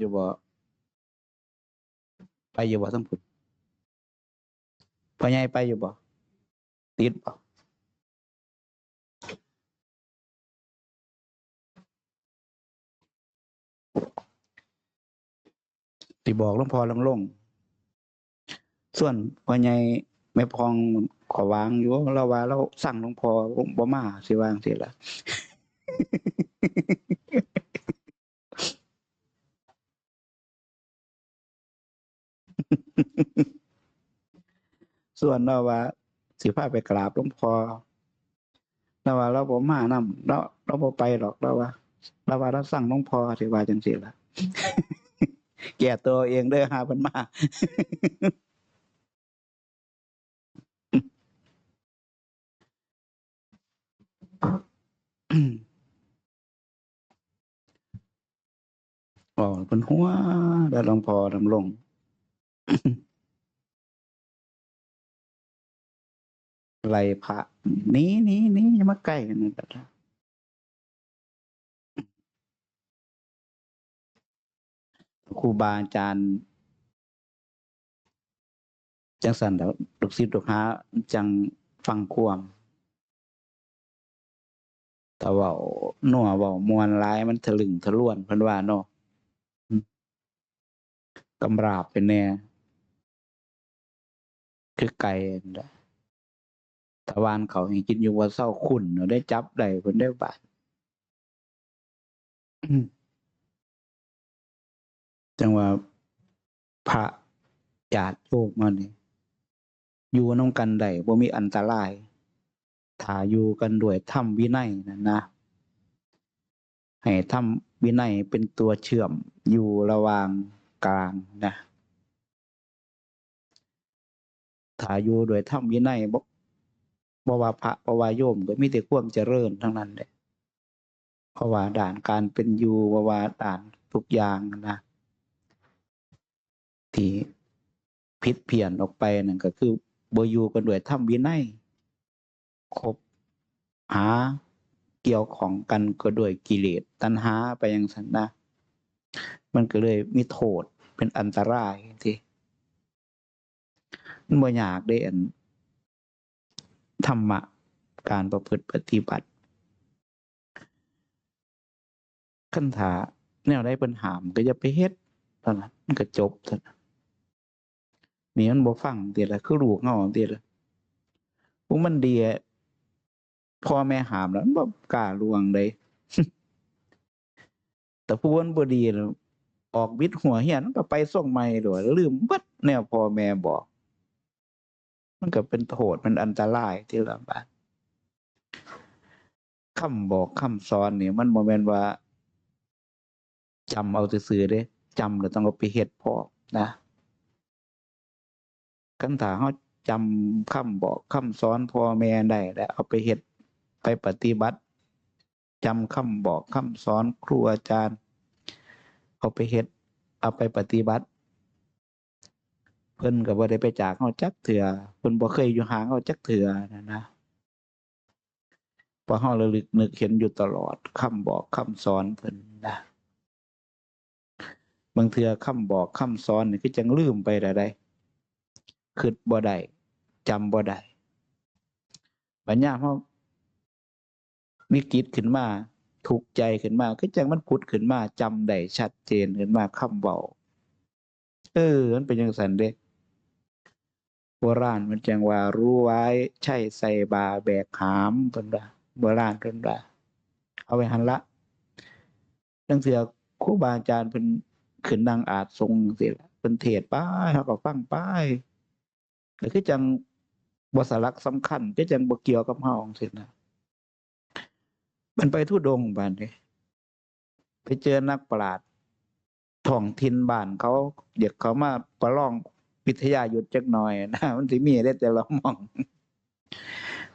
อยู่บ่ไปอยู่บ่ทั้งพุ่นพ่อใหญ่ไปอยู่บ่ติดบ่สิบอกหลวงพ่อลงลงส่วนพ่อใหญ่แม่พองขอวางอยู่เราว่าเราสั่งหลวงพ่อบ่มาสิวางสิละ ส่วนเราว่า สิพาไปกราบหลวงพ่อเราว่าเราบ่มานำเราเราบ่ไปหรอกเราว่าเราว่าเราสั่งหลวงพ่อสิว่าจังซี่ล่ะแก่ตัวเองเด้อหาเพิ่นมาอ๋อเพิ่นหัวแล้วหลวงพ่อดำลง ไล่พระนีหนีหนีอย่ามาใกล้กันนะบัดนี้ครูบาอาจารย์จังสันแล้วลูกศิษย์ลูกหาจังฟังความแต่ว่าหนัวว่ามวนร้ายมันถลึงทะลวนเพิ่นว่าเนาะอืมกำราบเป็นแน่ คือไก่นั่นแหละตะวันเขาให้กินอยู่ว่าเศร้าขุนเนาได้จับได้เพิ่นได้บาดจังว่าพระญาติโยมมานี่อยู่นำกันได้บ่มีอันตรายถ้าอยู่กันด้วยธรรมวินัยนั่นนะ ให้ธรรมวินัยเป็นตัวเชื่อมอยู่ระหว่างกลางนะ ถาอยู่ด้วยธรรมวินัยบบว่าพระบ่ว่าโยมก็มีแต่ความเจริญทั้งนั้นแหละเพราะว่าด่านการเป็นอยู่บว่าด่านทุกอย่างนะที่ผิดเพี้ยนออกไปนั่นก็คือบ่อยู่กันด้วยธรรมวินัยคบหาเกี่ยวของกันก็ด้วยกิเลสตัณหาไปอย่างสันนะ มันก็เลยมีโทษเป็นอันตรายที่ มันบ่อยากได้อันธรรมะ การประพฤติปฏิบัติคันถาแนวได้ปัญหามก็อย่าไปเฮ็ดเท่านั้นมันก็จบเท่านั้นนี่มันบ่ฟังติละคือลูกเฮาติละพวกมันเดีอะพ่อแม่หามแล้วมันบ่กล้าลวงเลยแต่ผู้มันบ่ดีแล้วออกบิดหัวเหียนก็ไปส่งใหม่โดยลืมบิดแนวพ่อแม่บอก มันก็เป็นโทษมันอันตรายที่ละบาดคำบอกคำสอนนี่มันบ่แม่นว่าจำเอาซื่อๆเด้จำแล้วต้องเอาไปเฮ็ดพร้อนะคันถ้าเฮาจำคำบอกคำสอนพ่อแม่ได้แล้วเอาไปเฮ็ดไปปฏิบัติจำคำบอกคำสอนครูอาจารย์ เอาไปเฮ็ดเอาไปปฏิบัติ เพิ่นก็บ่ได้ไปจากเฮาจักเทื่อเพิ่นบ่เคยอยู่ห่างเฮาจักเทื่อนะนะพราะเฮาระลึกนึกเห็นอยู่ตลอดคำบอกคำสอนเพิ่นนะบางเทื่อคำบอกคำสอนนี่คือจังลืมไปได้ใดคิดบ่ได้จำบ่ได้บัดยามเฮามีกิจขึ้นมาทุกใจขึ้นมาคือจังมันผุดขึ้นมาจำได้ชัดเจนขึ้นมาคำเว้าเออ มันเป็นจังซั่นเด้ โบราณมันจังว่ารู้ไว้ใช่ใส่บาแบกหามเพิ่นว่าโบราณเพิ่นว่าเอาไว้หันละจังเสือครูบาอาจารย์เพิ่นขึ้นนั่งอาจทรงจังซี่ล่ะเพิ่นเทศน์ไปเฮาก็ฟังไปก็คือจังบ่สาระสำคัญคือจังบ่เกี่ยวกับเฮาจังซี่นะมันไปทุดงบาดนี้ไปเจอนักปราชญ์ท้องถิ่นบ้านเขาเด็กเขามาประลอง วิทยาหยุทธจักหน่อยนะมันสิมีได้แต่ละหม่อง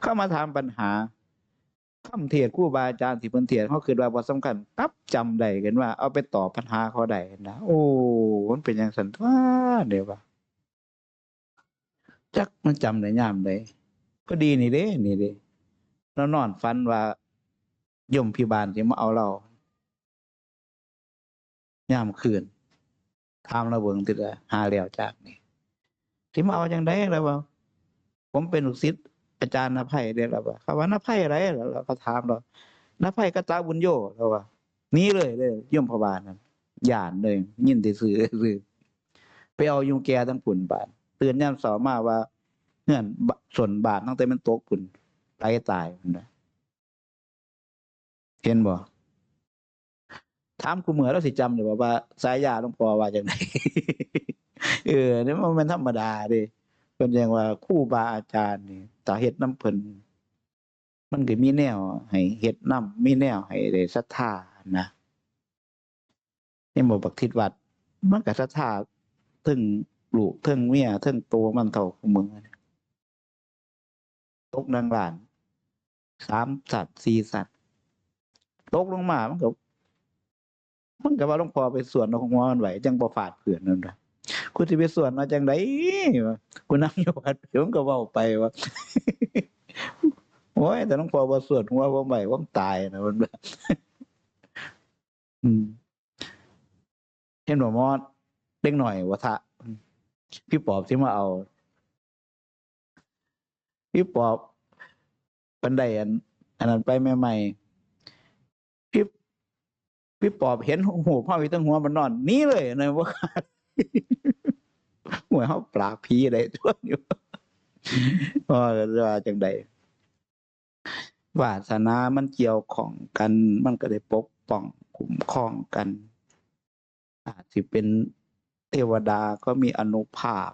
เข้ามาถามปัญหาคำเทศน์ครูบาอาจารย์ที่เพิ่นเทศน์เฮาคิดว่าบ่สำคัญปั๊บจำได้กันว่า เอาไปตอบปัญหาเขาได้นะโอ้มันเป็นจังซั่นตั่วเดี๋ยวว่าจักมันจำได้ยามใดก็ดีนี่เด้ นี่เด้เรานอนฝันว่า ย่มพิบาลสิมาเอาเรายามคืนถามเราเบิ่งติดหาแล้วจากนี่ ที่มาเอาจังได๋ล่ะว่า ผมเป็นลูกศิษย์อาจารย์นภัยเด้ล่ะว่าเขาว่านภัยอะไรล่ะเราถามเรานภัยกตาบุญโยเราว่านี้เลยเลยย่อมพบาลนั่นย่านเลย ยินแต่ซื่อซื่อไปเอายุงแกทั้งปุ่นบาดตื่นยามเช้ามาว่าเฮือนส่วนบาทตั้งแต่มันตกปุ่นตายตายพุ่นนะเห็นบ่ถามกูเหมือนเราสิจำอยู่ว่าว่าสายยาหลวงพ่อว่าจังได เออนี่มันเป็นธรรมดาเด้เพิ่นยังว่าครูบาอาจารย์นี่ถ้าเฮ็ดนํเพิ่นมันก็มีแนวให้เฮ็ดนํมีแนวให้ได้ศรัทธานะนี่บ่บักทิศวัด มันก็ศรัทธาถึงลูกถึงเมียถึงตัวมันเท่าของมึงตกนางหลานสามสัตว์สี่สัตว์ตกลงมามันก็มันก็ว่าหลวงพ่อไปสวนเอาของหัวมันไหวจังบ่ฟาดเพื่อนนั่นแหละ กูสิไปสวนเอาจังไดวะกูนั่งอยู่วัดผมก็เว้าไปว่าโอ้ยแต่หลวงพอบ่สวนหัวผมไหวผมตายนะมันว่าอืมเห็นบ่มอดเด็กหน่อยวะทะพี่ปอบที่มาเอา พี่ปอบปันไดอันอันนั้นไปใหม่ๆพี่พี่ปอบเห็นหูพ่อพี่ตั้งหัวมันนอน นี่เลยนะว่า หัวเขาปลากผีอะไรทั่วอยู่ว่าว่าจังใดวาสนามันเกี่ยวของกัน มันก็ได้ปกป้องคุ้มครองกัน อาจสิเป็นเทวดาก็มีอนุภาพ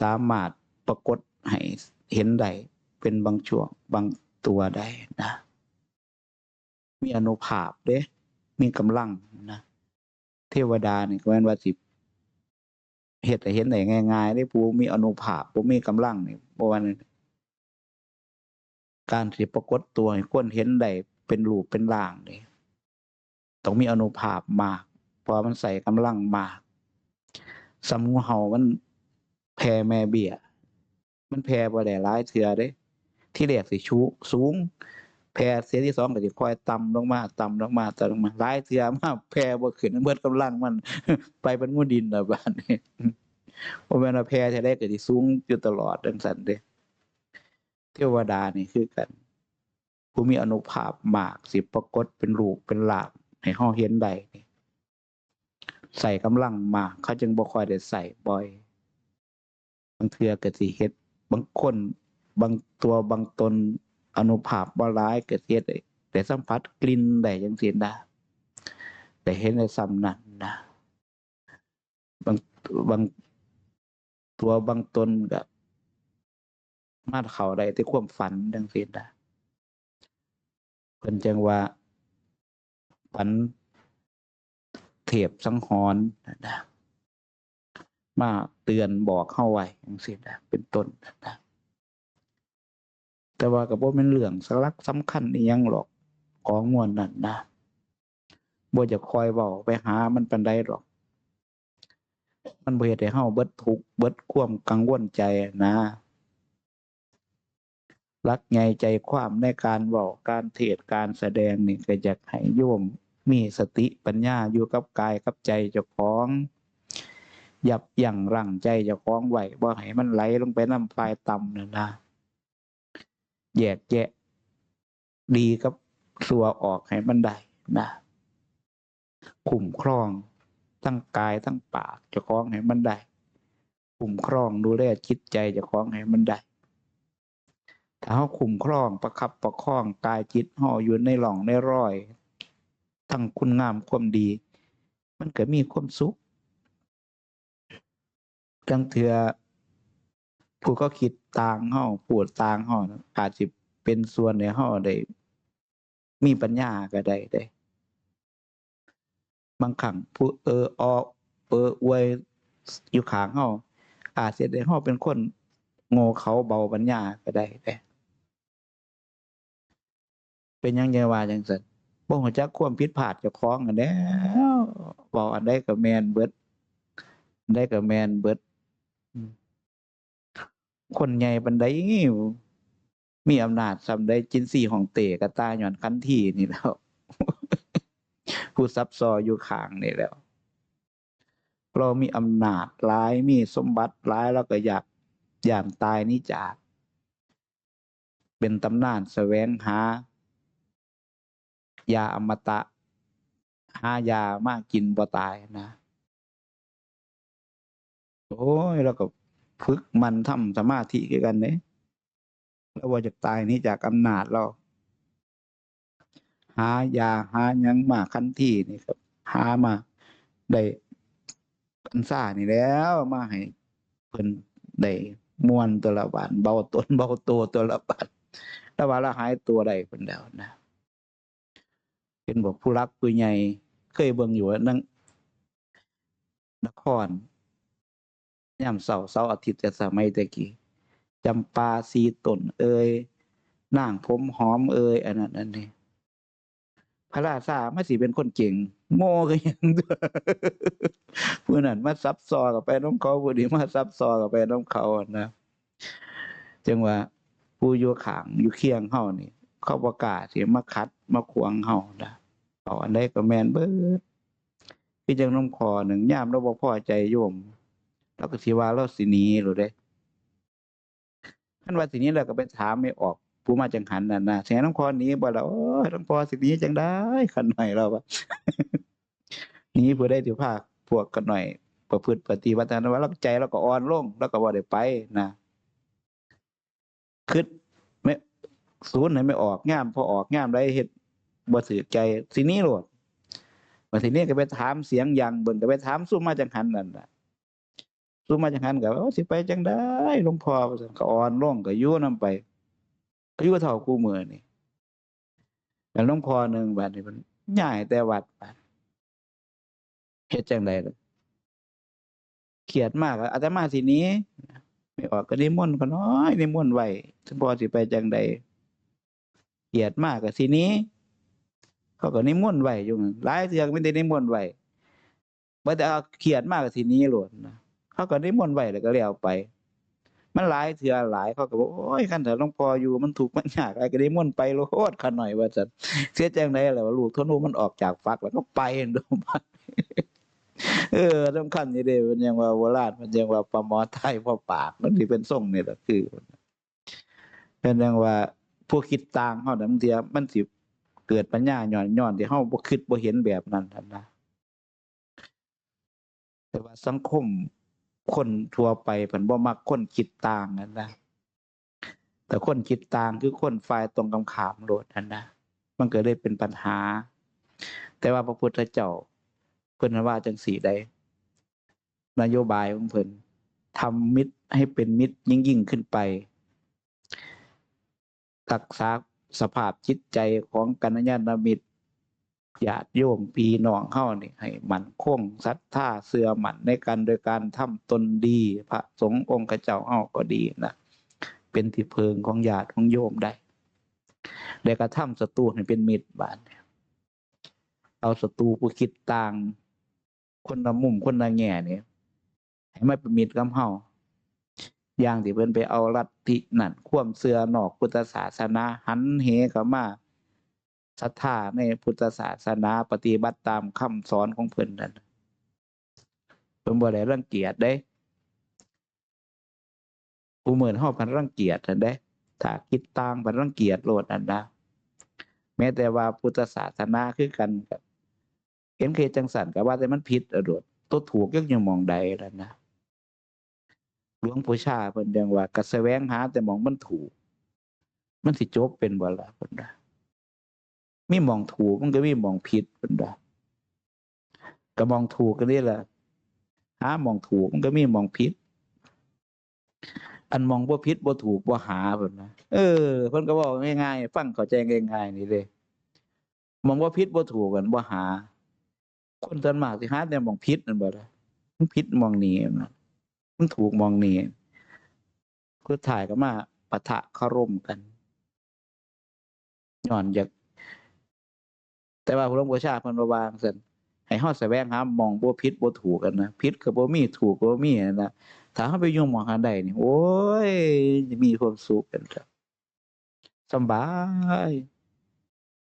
สามารถปรากฏให้เห็นได้เป็นบางช่วงบางตัวได้นะ มีอนุภาพเด้ มีกำลังนะ เทวดานี่ก็แม่นว่าสิ เฮ็ดเห็นได้ง่ายๆได้ผู้มีอนุภาพผู้มีกำลังนี่บ่ว่านั่นการสิปรากฏตัวให้คนเห็นได้เป็นรูปเป็นร่างนี่ต้องมีอนุภาพมากเพราะมันใส่กำลังมากสำงูเห่ามันแผ่แม่เบี้ยมันแผ่บ่ได้หลายเทื่อเด้ ที่แรกสิชูสูง แพร่เสียที่สองก็สิค่อยต่ำลงมาต่ำลงมาต่ำลงมาหลายเทื่อมากแพร่บ่ขึ้นเบิดกำลังมัน ไปเป็นงูดินแล้วบาดนี้บ่แม่นว่าแพร่แท้ๆก็สิสูงอยู่ตลอดจังซั่นเด้เทวดานี่คือกัน ผู้มีอนุภาพมากสิปรากฏเป็นรูปเป็นร่างให้เฮาเห็นได้นี่ใส่กำลังมากเขาจึงบ่คอยได้ใส่บ่อย บางเทือก็สิเฮ็ดบางคน บางตัวบางตน อนุภาพบ่ร้ายเกิดเฮ็ดได้แต่สัมผัสกลิ่นได้จังซี่นะแต่เห็นในซ้ำนั้นนะบางบางตัวบางตนก็มาดเข้าได้แต่ความฝันจังซี่นะเพิ่นจังว่าฝันเทพสังหรณ์นะมาเตือนบอกเฮาไว้จังซี่นะเป็นต้นนะ แต่ว่าก็บ่แม่นเรื่องสาระสำคัญอีหยังหรอกของมวนนั้นนะบ่จะคอยเว้าไปหามันปานใดหรอก มันบ่เฮ็ดให้เฮาเบิดทุกเบิดความกังวลใจนะรักใหญ่ใจความในการเว้าการเทศการแสดงนี่ก็อยากให้โยมมีสติปัญญาอยู่กับกายกับใจเจ้าของยับยั้งรั้งใจเจ้าของไหวบ่ให้มันไหลลงไปนำฝ่ายต่ำนั่นนะ แยกแยะ ดีกับสัวออกให้มันได้นะคุ้มครอง ทั้งกายทั้งปากจะคล้องให้มันได้คุ้มครองดูแลจิตใจจะคล้องให้มันได้ถ้าเฮาคุ้มครองประคับประคองกายจิตเฮาอยู่ในหล่องในร้อย ทั้งคุณงามความดี มันก็มีความสุขจังเถื่อ ผู้ก็คิดต่างเฮาพูดต่างเฮาอาจสิเป็นส่วนให้เฮาได้มีปัญญาก็ได้เด้ บางครั้งผู้เออออเอออวยอยู่ข้างเฮาอาจสิเฮ็ดให้เฮาเป็นคนโง่เขาเบาปัญญาก็ได้เด้ เป็นยังจะว่าจังซั่นบ่ฮู้จักความผิดพลาดเจ้าของอันแหล้วเว้าอันใดก็แม่นเบิดอันใดก็แม่นเบิด อืม คนใหญ่ปานใดมีอำนาจสำใดจินซี่ฮ่องเต้ก็ตายญ้อนคันทีนี่แล้ว ผู้ซับซออยู่ข้างนี่แล้ว เรามีอำนาจหลายมีสมบัติหลายเราก็อยากอย่านตายนี้จาก เป็นตำนานแสวงหา ยาอมตะ หายามากกินบ่ตายนะ โอ้ยเราก็ ฝึกมันทำสมาธิกันเนี่ยแล้วว่าจะตายนี้จากอำนาจเรา หายาหายังมาคันที่นี่ครับ หามาได้กันซ่านี่แล้วมาให้เพิ่นได้มวนตัวละบาทเบาตนเบาตัวตัวละบาทแล้วว่าละหายตัวใดเพิ่นแล้วนะเป็นบอกผู้รักผู้ใหญ่เคยเบิ่งอยู่นั่งนคร ยามเสาเสาอาทิตย์แต่สมัยตะกี้จำปาสีตนเอ่ยนางผมหอมเอ่ยอันนั้นอันนี้พระราชามาสิเป็นคนเก่งโง่ก็ยังผู้นั้นมาซับซอกับไปน้องเขาผู้นี้มาซับซอกับไปน้องเขาอะนะจังว่าผู้อยู่ขางอยู่เคียงเฮานี่ เขาประกาศเสิมาคัดมาขวางเฮานะเอาอันใดก็แมนเบิดคือจังน้ำคอหนึ่งย่ามเราบ่พอใจโยม เราก็สิว่าเราสิหนีหรือเด้คันว่าสินี้เราก็ไปถามไม่ออกผู้มาจังหันนั่นนะแสน้ำคอหนี้บ่ล่ะโอ้น้ำคอสินี้จังได้ขันหน่อยเราว่านี้ผู้ได้ถือภาคพวกกันหน่อย ประพฤติปฏิบัติธรรมแล้วใจเราก็อ่อนลงแล้วก็บ่ได้ไปนะคิดไม่ศูนย์ไหนไม่ออกงามพอออกงามได้เฮ็ดบ่ถือใจสินี้โลดมาทีนี้ก็ไปถามเสียงยังเบิ่งก็ไปถามสู้มาจังหันนั่นน่ะ สู้มาจังหันก็ว่าสิไปจังได้หลวงพ่อว่าซั่นก็อ่อนลงก็ยู่นํไปก็ยู่เท่ากูมือนี่แล้วหลวงพ่อหนึ่งบัดนี้มันย้ายแต่วัดบัดเฮ็ดจังไดล่ะเครียดมากอะอาตมาสิหนี้ไม่ออกก็นิมนต์ก็น้อยนิมนต์ไว้ถึงพอสิไปจังใดเครียดมากก็สิหนี้เขาก็นิมนต์ไว้อยู่หลายเทือก็ไม่ได้นิมนต์ไว้บ่ได้เอาเครียดมากก็สิหนี้โลดนะ เขาก็นิมนต์ไว้แล้วก็แล้วไป มันหลายเทื่อหลายเขาก็บอกโอ้ยคันถ้าหลวงพ่ออยู่มันถูกมันยากอะไรก็นิมนต์ไปโลดคันหน่อยว่าซั่นเสียใจังได๋ล่ะว่าลูกทนูมันออกจากฟักแล้วก็ไปโดมมาเออสำคัญนี่เด้มันยังว่าโบราณมันยังว่าปลาหมอไทยพ่อปากมันสิเป็นทรงนี่แหละคือเป็นยังว่าผู้คิดต่างเฮาน่บางทีมันสิเกิดปัญญาหย้อนย้อนที่เฮาบ่คิดบ่เห็นแบบนั้นนะแต่ว่าสังคม คนทั่วไปเพิ่นบ่มักคนคิดต่างนั่นนะแต่คนคิดต่างคือคนฝ่ายตรงกันข้ามโลดนั่นนะมันก็เลยเป็นปัญหา แต่ว่าพระพุทธเจ้าเพิ่นว่าจังสี่ใดนโยบายของเพิ่นทำมิตรให้เป็นมิตรยิ่งยิ่งขึ้นไปรักษาสภาพจิตใจของกัลยาณมิตร ญาติโยมพี่น้องเฮานี่ให้มันคงศรัทธาเสื่อมันในการโดยการทำตนดี พระสงฆ์องค์เจ้าเฮาก็ดีนะเป็นที่เพิงของญาติของโยมได้แล้วก็ทำศัตรูให้เป็นมิตรบาดเนี่ยเอาศัตรูผู้คิดต่าง คนละมุมคนละแง่เนี่ยให้ไมาเป็นมิตรกับเฮาอย่างที่เพิ่นไปเอาลัทธินั่น ความเสื่อนอกพุทธศาสนาหันเหเข้ามา ศรัทธาในพุทธศาสนาปฏิบัติตามคำสอนของเพิ่นนั่นเพิ่นบ่ได้รังเกียจเด้ผู้เหมือนเฮาพันรังเกียจนั่นเด้ถ้าคิดต่างพันรังเกียจโลดนั่นนะแม้แต่ว่าพุทธศาสนาคือกันกับเห็นเคจังสันก็ว่าแต่มันผิดอะโดดตัวถูกยังยังมองใดแล้วนะหลวงปู่ชาเพิ่นยังว่าก็แสวงหาแต่หมองมันถูก มันสิจบเป็นบ่ละเพิ่นว่า มีมองถูกมันก็มีมองผิดเพิ่นว่าก็มองถูกก็นี่แหละหามองถูกมันก็มีมองผิด อันมองบ่าผิดบ่าถูกบ่าหาเพิ่นนะเออเพิ่นก็บอกง่ายๆฟังเข้าใจง่ายๆนี่เลยมองว่าผิดบ่าถูกกันบ่าหา คนส่วนมากสิหาแต่หมองผิดนั่นบ่ละมันผิดมองนี้นะมันถูกมองนี่คือถ่ายก็มาปะทะคารมกันย้อนอยาก แต่ว่าพระหลวงพ่อชาพิ่นบ่วางซั่นให้เฮาแสวงหามองบ่ผิดบ่ถูกกันนะผิดก็บ่มีถูกก็บ่มีนะถ้าเฮาไปยุ่งหมองหาใดนี่โอ้ยจะมีความสุขกันครับสบาย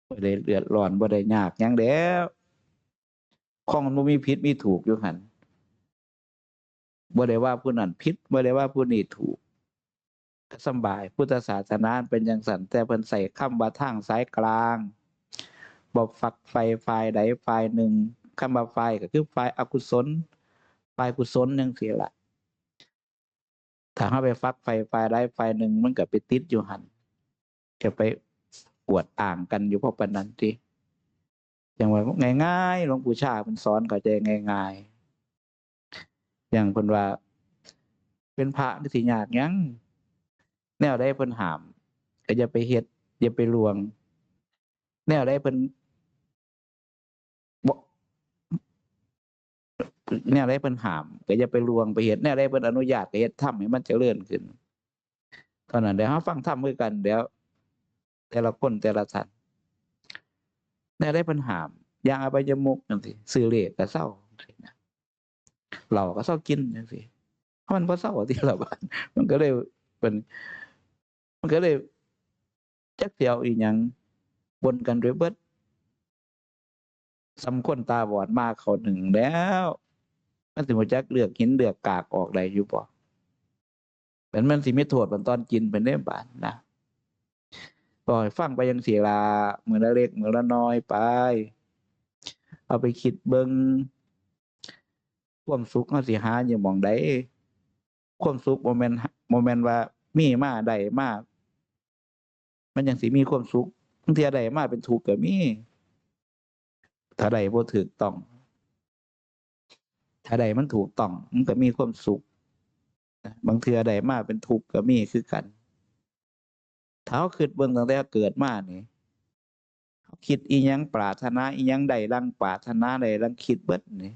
บ่ได้เดือดร้อนบ่ได้ยากหยังแล้วของมันบ่มีผิดมีถูกอยู่หั่นบ่ได้ว่าผู้นั้นผิดบ่ได้ว่าผู้นี้ถูกก็สบาย พุทธศาสนาเป็นจังซั่นแต่เพิ่นใส่คำว่าทางสายกลาง บ่ฝักไฟฝ่ายใดฝ่ายหนึ่งคำว่าฝ่ายก็คือฝ่ายอกุศลฝ่ายกุศลจังซี่ล่ะถ้าเฮาไปฝักไฟฝ่ายใดฝ่ายหนึ่งมันก็ไปติดอยู่หันก็ไปอวดอ้างกันอยู่เพราะปานนั้นติอย่างว่าง่ายๆหลวงปู่ชาเพิ่นสอนเข้าใจง่าย ๆ อย่างเพิ่นว่า เป็นพระนี่สิยากหยังแนวใดเพิ่นหามก็อย่าไปเฮ็ดอย่าไปลวง แนวใดเพิ่นบ่ แนวใดเพิ่นห้าม ก็อย่าไปลวงไปเฮ็ดแนวใดเพิ่นอนุญาตก็เฮ็ดทำให้มันเจริญขึ้นเท่านั้นเดี๋ยวเฮาฟังธรรมคือกันเดี๋ยว แต่ละคนแต่ละท่านแนวใดเพิ่นห้ามอย่างอบายมุกจังซี่ซื้อเลขก็เซาจังซี่นะเหล้าก็เซากินจังซี่เพราะมันบ่เซาที่ละบาดมันก็เลยเป็นมันก็เลยจักเสียวอีหยังบนกันด้วยเบิดสำคนตาบอดมากเขาหนึ่งแล้ว มันถึงว่าจักเลือกหินเลือกกากออกได้อยู่บ่เป็นมันสิไม่โทษมันตอนกินเป็นได้บานนะปล่อยฟังไปยังเสียลาเมือละเล็กเมือละน้อยไป เอาไปคิดเบิงความสุขเฮาสิหาอยู่มองใดความสุขโมเมนต์โมเมนต์ว่ามีมาได้มาก มันยังสิมีความสุขบางเทีใดมากเป็นทุกข์ก็มีถ้าใดบ่ถูกต้อง ถ้าใดมันถูกต้องมันก็มีความสุขบางเทือใดมาเป็นทุกข์ก็มีคือกันถ้าเราคิดเบิ่งตั้งแต่เกิดมานี่เขาคิดอีหยังปรารถนาอีหยังใดรังปรารถนาใดรังคิดเบิดนี่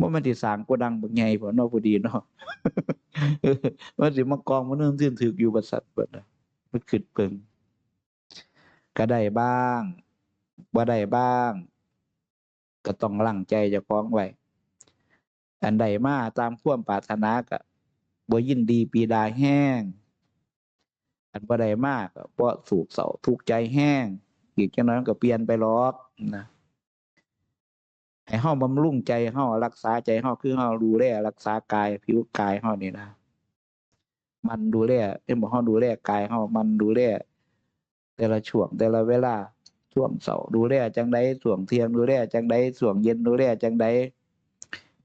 บ่แม่นสิสางโกดังบักใหญ่บ่เนาะพอดีเนาะมันสิมากองมันนึงซื่ถึกอยู่บัดสัตว์เบิดมันคิดเบิ่งก็ได้บ้างบ่ได้บ้าง ก็ต้องลั่งใจเจ้าของไว้ อันใดมาตามความปรารถนาก็บ่ยินดีปีดาแห้ง อันบ่ได้มากก็บ่สูบเสาทุกใจแห้ง อีกจังนั้นก็เปลี่ยนไปหรอกนะให้เฮาบำรุงใจเฮารักษาใจเฮาคือเฮาดูแลรักษากายผิวกายเฮานี่นะมันดูแลเอ้ยบ่เฮาดูแลกายเฮามันดูแลแต่ละช่วงแต่ละเวลาช่วงเช้าดูแลจังไดช่วงเที่ยงดูแลจังไดช่วงเย็นดูแลจังได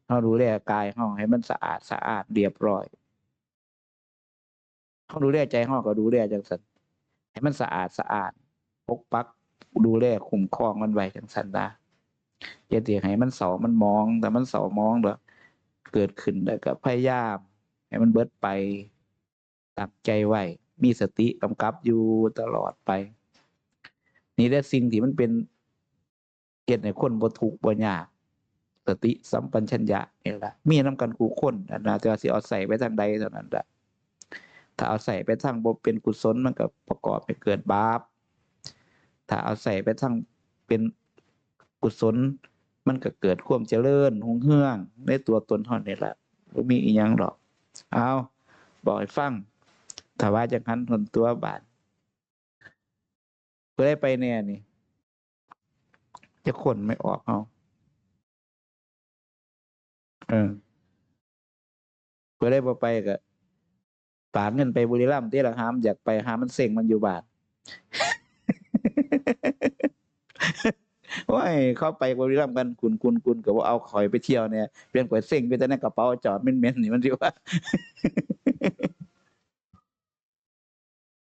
เฮาดูแลกายเฮาให้มันสะอาดสะอาดเรียบร้อยเฮาดูแลใจเฮาก็ดูแลจังซั่นให้มันสะอาดสะอาดปกปักดูแลคุ้มครองมันไว้จังซั่นนะอย่าเตียให้มันเสามันมอง แต่มันเสามองแล้วเกิดขึ้นแล้วก็พยายามให้มันเบิดไปตั้งใจไว้มีสติกำกับอยู่ตลอดไป นี่แหละสิ่งที่มันเป็นเกียรติในคนบ่ทุกบ่ยาก สติสัมปชัญญะนี่แหละมีนํกันคู่คนอันนะแต่ว่าสิเอาใส่ไปทางใดเท่านั้นแหละถ้าเอาใส่ไปทางบ่เป็นกุศลมันก็ประกอบให้เกิดบาปถ้าเอาใส่ไปทางเป็นกุศล มันก็เกิดความเจริญหงเฮืองในตัวตนเฮานี่แหละบ่มีอีหยังดอก เอาบอกให้ฟังถ้าว่าจังหันทนตัวบาดเพื่อได้ไปแน่นี่จะคนไม่ออกเฮา เออเพื่อได้บ่ไปก็ปาดเงินไปบุรีรัมย์ที่ละหามอยากไปหามันเซ็งมันอยู่บาทว่าเขาไปบุรีรัมย์กันคุณคุณคุณก็ว่าเอาข่อยไปเที่ยวเนี่ยเปลี่ยนก๋วยเซ็งไปแต่ในกระเป๋าจอดเม้นๆนี่มันสิว่า